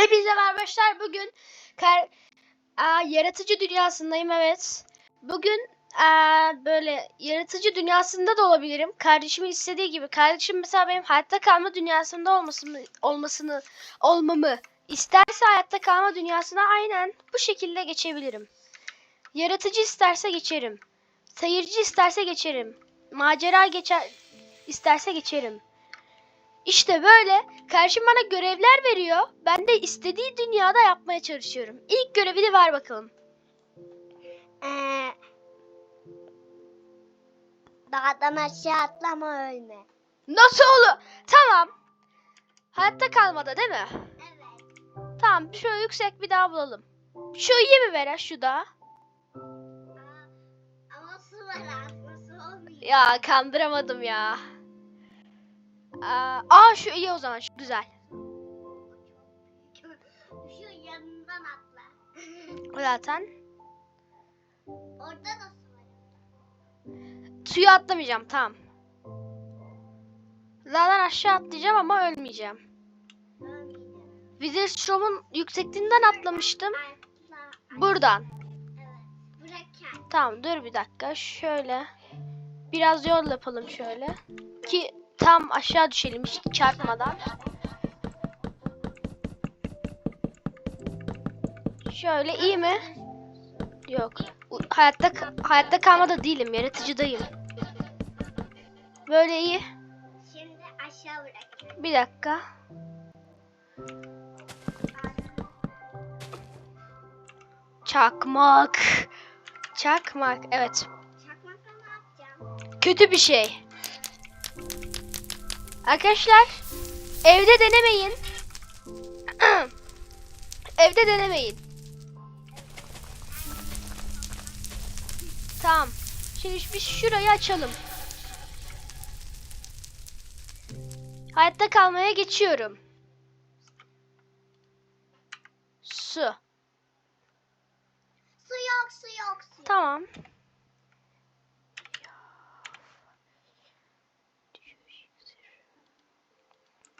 Hepinize arkadaşlar. Bugün kar Aa, yaratıcı dünyasındayım evet. Bugün aa, böyle yaratıcı dünyasında da olabilirim. Kardeşimin istediği gibi. Kardeşim mesela benim hayatta kalma dünyasında olmasını olmasını olmamı isterse hayatta kalma dünyasına aynen bu şekilde geçebilirim. Yaratıcı isterse geçerim. Seyirci isterse geçerim. Macera geçer isterse geçerim. İşte böyle karşım bana görevler veriyor. Ben de istediği dünyada yapmaya çalışıyorum. İlk görevini ver bakalım. Ee, dağdan aşağı atlama ölme. Nasıl olur? Tamam. Hayatta kalmada değil mi? Evet. Tamam şöyle yüksek bir dağ bulalım. Şu iyi mi Vera şu dağ? Ama su var olmuyor. Ya kandıramadım ya. Aa, aa şu iyi o zaman şu güzel. Şu yanından atla. Zaten Orada da su var. suya atlamayacağım tamam. Zaten aşağı atlayacağım ama ölmeyeceğim. Witherstrom'un yüksekliğinden atlamıştım. Atla. Buradan. Evet. Tamam dur bir dakika. Şöyle. Biraz yol yapalım şöyle. Ki tam aşağı düşelim hiç çarpmadan. Şöyle iyi mi? Yok. Hayatta hayatta kalmada değilim. Yaratıcıdayım. Böyle iyi. Şimdi aşağı bırak. Bir dakika. Çakmak. Çakmak. Evet. Çakmakla ne yapacağım? kötü bir şey. Arkadaşlar evde denemeyin. evde denemeyin. Tamam. Şimdi biz şurayı açalım. Hayatta kalmaya geçiyorum. Su. Su yok su yok su. yok. Tamam.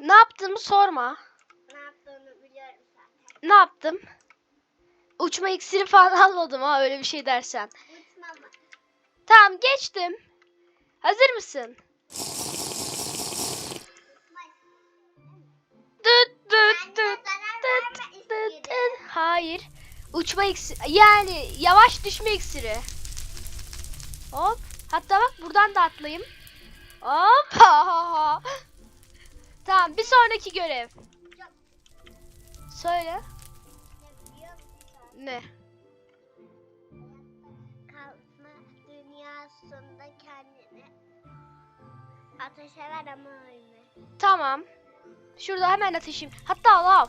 Ne yaptığımı sorma. Ne yaptığını biliyorum zaten. Ne yaptım? Uçma iksiri falan almadım ha öyle bir şey dersen. Uçma mı? Tamam geçtim. Hazır mısın? Zarar dıt verme dıt istedim. dıt. Hayır. Uçma iksiri yani yavaş düşme iksiri. Hop. Hatta bak buradan da atlayayım. Hop. tamam bir sonraki görev. Söyle. Ne? Kalma dünyasında kendini ateşe ver ama ölme. Tamam. Şurada hemen ateşim. Hatta lav.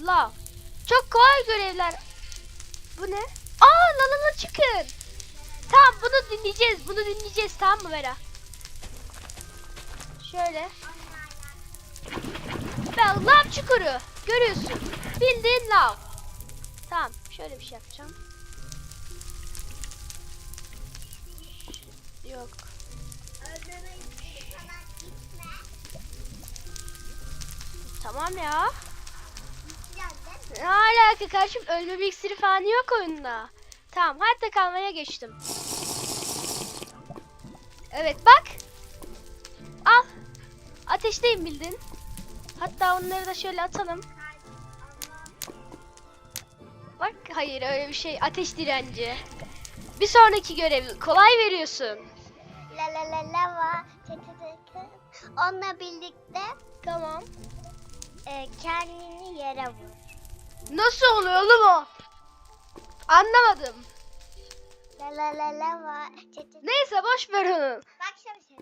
Lav. Çok kolay görevler. Bu ne? Aa la la la çıkın. Tamam bunu dinleyeceğiz. Bunu dinleyeceğiz tamam mı Vera? Şöyle. Ben lav çukuru. Görüyorsun. Bildiğin lav. Tamam. Şöyle bir şey yapacağım. Yok. Tamam ya. Ne alaka kardeşim ölme bir falan yok oyunda. Tamam hayatta kalmaya geçtim. Evet bak. Al. Ateşteyim bildin. Hatta onları da şöyle atalım. Bak hayır öyle bir şey. Ateş direnci. Bir sonraki görev kolay veriyorsun. La la la lava. Onunla birlikte Tamam. e, kendini yere vur. Nasıl oluyor oğlum o? Anlamadım. La la la lava. Neyse boş ver onu. Bak şöyle bir şey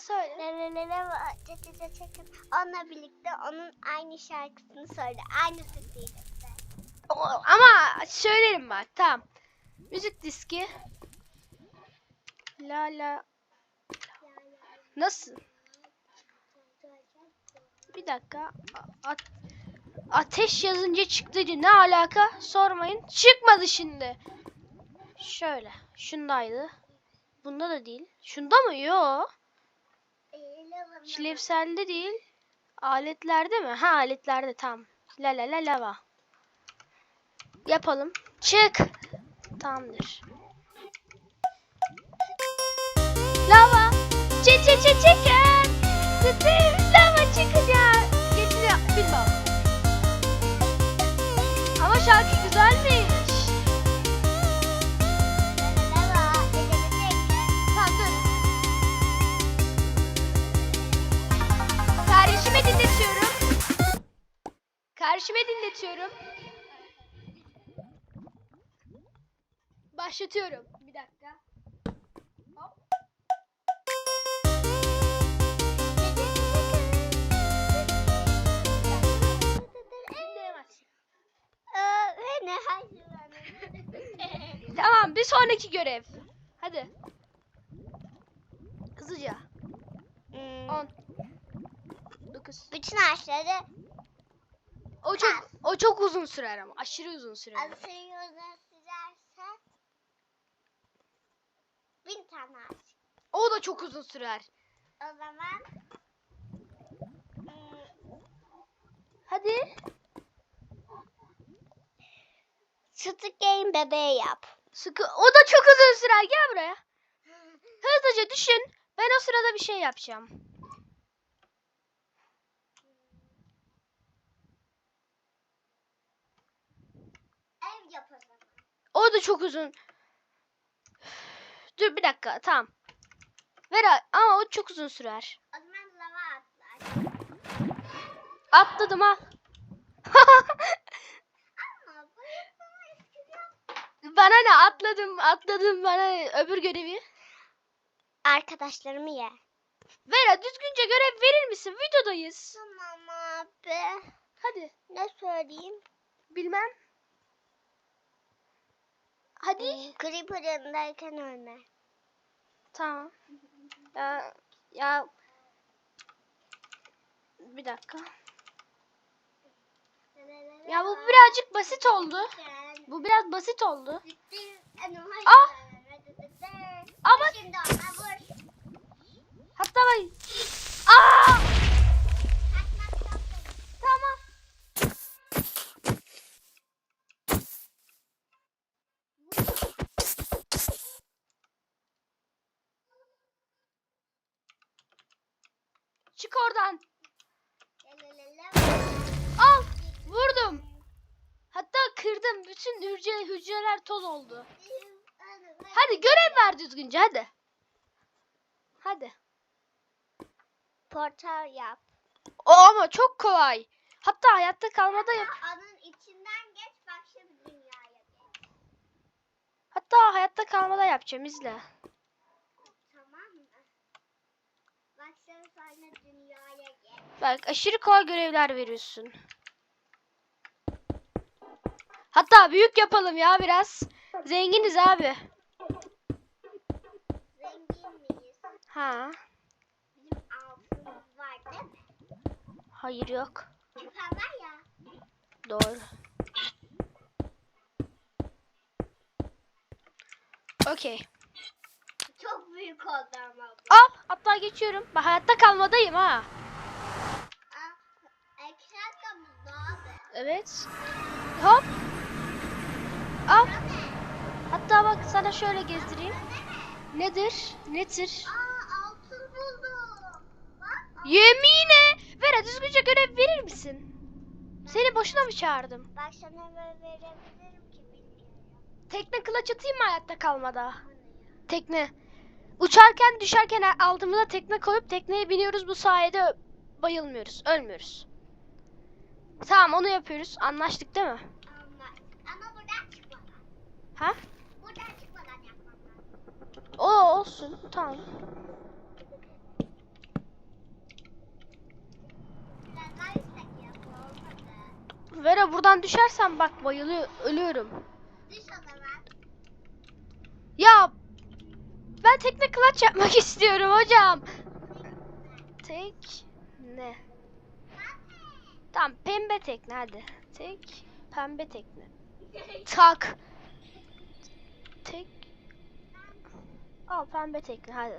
söyleyeceğim. Söyle. La la la lava. Çı çı çı çı çı. Onunla birlikte onun aynı şarkısını söyle. Aynı sesiyle. Ama söylerim bak tamam. Müzik diski. La la. Nasıl? Bir dakika. A- at- ateş yazınca çıktı diyor. Ne alaka? Sormayın. Çıkmadı şimdi. Şöyle. Şundaydı. Bunda da değil. Şunda mı? Yo. Şilevselde değil. Aletlerde mi? Ha aletlerde tam. La la la lava. Yapalım. Çık. Tamamdır. Lava. Çık çık çık çıkın. Bütün lava çıkacak. Geçini bilmem. Ama şarkı güzelmiş. Lava. Dinletiyorum. Başlatıyorum. Bir dakika. Hop. Tamam bir sonraki görev. Hadi. Hızlıca. Hmm, 10 9 Bütün ağaçları O çok o çok uzun sürer ama aşırı uzun sürer. asıyoruz sürerse bin tane. O da çok uzun sürer. O zaman hmm, Hadi. Stick Game bebeği yap. Sıkı o da çok uzun sürer. Gel buraya. Hızlıca düşün. Ben o sırada bir şey yapacağım. Ev yap o zaman. O da çok uzun. Dur bir dakika. Tamam. Ver ama o çok uzun sürer. O zaman lava atlar. Atladım al. Bana ne atladım atladım bana öbür görevi. Arkadaşlarımı ye. Vera düzgünce görev verir misin? Videodayız. Tamam abi. Hadi. Ne söyleyeyim? Bilmem. Hadi. Hmm, Creeper yanındayken ölme. Tamam. Ya, ya bir dakika. Ya bu birazcık basit oldu. Bu biraz basit oldu. Ah! Ama-. Hatta ben... Aa! Çık oradan. Al. Vurdum. Hatta kırdım. Bütün hücre, hücreler toz oldu. Hadi görev ver düzgünce hadi. Hadi. Portal yap. O ama çok kolay. Hatta hayatta kalmada yap. Onun içinden geç bak şimdi dünyaya. Hatta hayatta kalmada yapacağım izle. Tamam mı? Bak sen sonra dünyaya geç. Bak aşırı kolay görevler veriyorsun. Hatta büyük yapalım ya biraz. Zenginiz abi. Zengin miyiz? Ha. Bizim altımız var değil mi? Hayır yok. Küpen var ya. Doğru. Okey. Çok büyük oldu ama bu. Al. Hatta geçiyorum. Bak hayatta kalmadayım ha. Aa, ekran da mı abi? Evet. Hop. Al. Hatta bak sana şöyle gezdireyim. Nedir? Nedir? Aa altın buldum. Bak. Yemine. Vera düzgünce görev verir misin? Seni boşuna mı çağırdım? Bak sana böyle verebilirim ki bilmiyorum. Tekne kılıç atayım mı hayatta kalmada? Tekne. Uçarken düşerken altımıza tekne koyup tekneye biniyoruz. Bu sayede bayılmıyoruz. Ölmüyoruz. Tamam onu yapıyoruz. Anlaştık değil mi? Ama, ama buradan çıkmadan. Ha? Buradan çıkmadan yapmam lazım. O olsun. Tamam. Vera buradan düşersen bak bayılıyor. Ölüyorum. Düş o zaman. Ya ben tekne kılıç yapmak istiyorum hocam. Tek ne? Tamam pembe tekne hadi. Tek pembe tekne. Tak. Tek. Al pembe tekne hadi.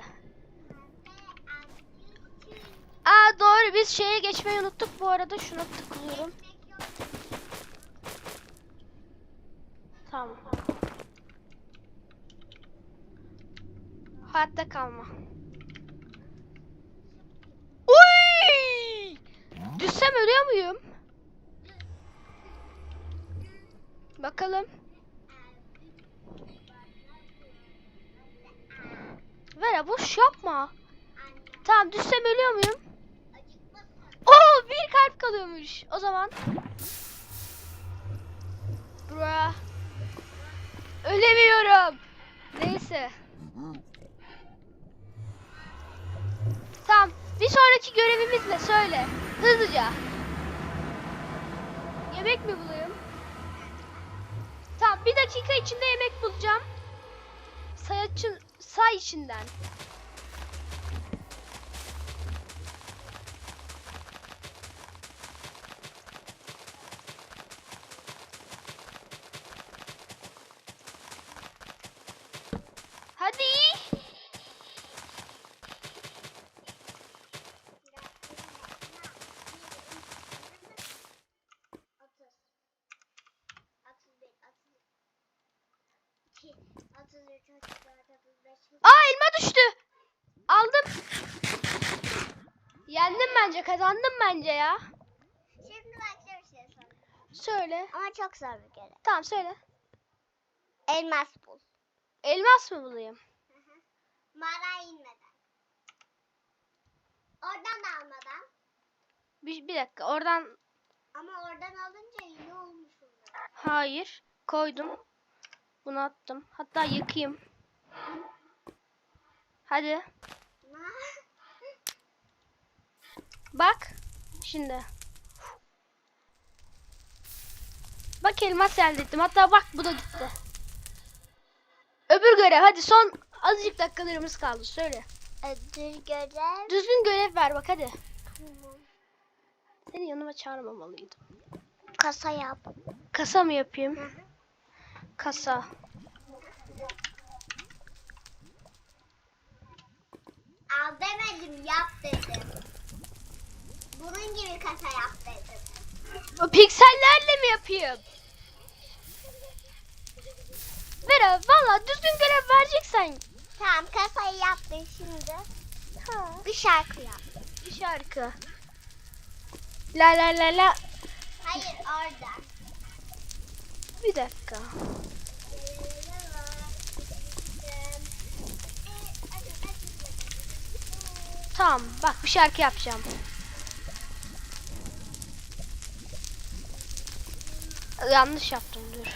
Aa doğru biz şeye geçmeyi unuttuk bu arada şuna tıklıyorum. Tamam. Hayatta kalma. Düşsem ölüyor muyum? Bakalım. Vera boş yapma. Tamam düşsem ölüyor muyum? Oo bir kalp kalıyormuş. O zaman. Bra. Ölemiyorum. Neyse. Tamam. Bir sonraki görevimiz ne? Söyle. Hızlıca. Yemek mi bulayım? Tamam. Bir dakika içinde yemek bulacağım. Sayacın, say içinden. Yendim bence. Kazandım bence ya. Şimdi başka bir şey sorayım. Söyle. Ama çok zor bir görev. Tamam söyle. Elmas bul. Elmas mı bulayım? Mağaraya inmeden. Oradan da almadan. Bir, bir dakika. Oradan Ama oradan alınca iyi olmuş olur. hayır. Koydum. Bunu attım. Hatta yıkayım. Hadi. Bak. Şimdi. Bak elmas elde ettim. Hatta bak bu da gitti. Öbür görev. Hadi son azıcık dakikalarımız kaldı. Söyle. Ödül görev. Düzgün görev ver bak hadi. Seni yanıma çağırmamalıydım. Kasa yap. Kasa mı yapayım? Kasa. Al demedim yap dedim. Bunun gibi kasa yap dedim. O piksellerle mi yapayım? Vera valla düzgün görev vereceksen. Tamam kasayı yaptın şimdi. Bir şarkı yap. Bir şarkı. La la la la. Hayır orada. Bir dakika. Tamam bak bir şarkı yapacağım. Yanlış yaptım dur.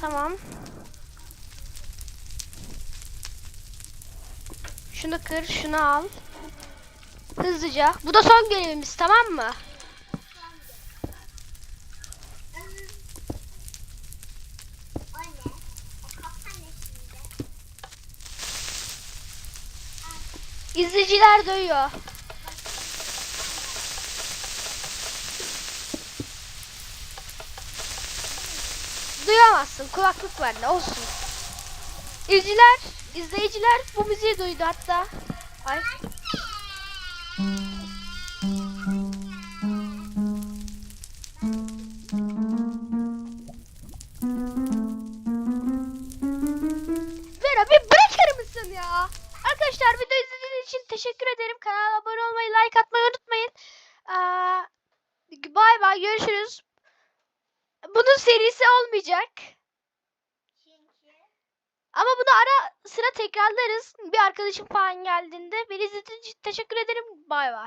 Tamam. Şunu kır, şunu al. Hızlıca. Bu da son görevimiz tamam mı? İzleyiciler duyuyor. Duyamazsın. Kulaklık var ne olsun. İzleyiciler, izleyiciler bu müziği duydu hatta. Ay. Arkadaşım falan geldiğinde. Beni izlediğiniz için teşekkür ederim. Bay bay.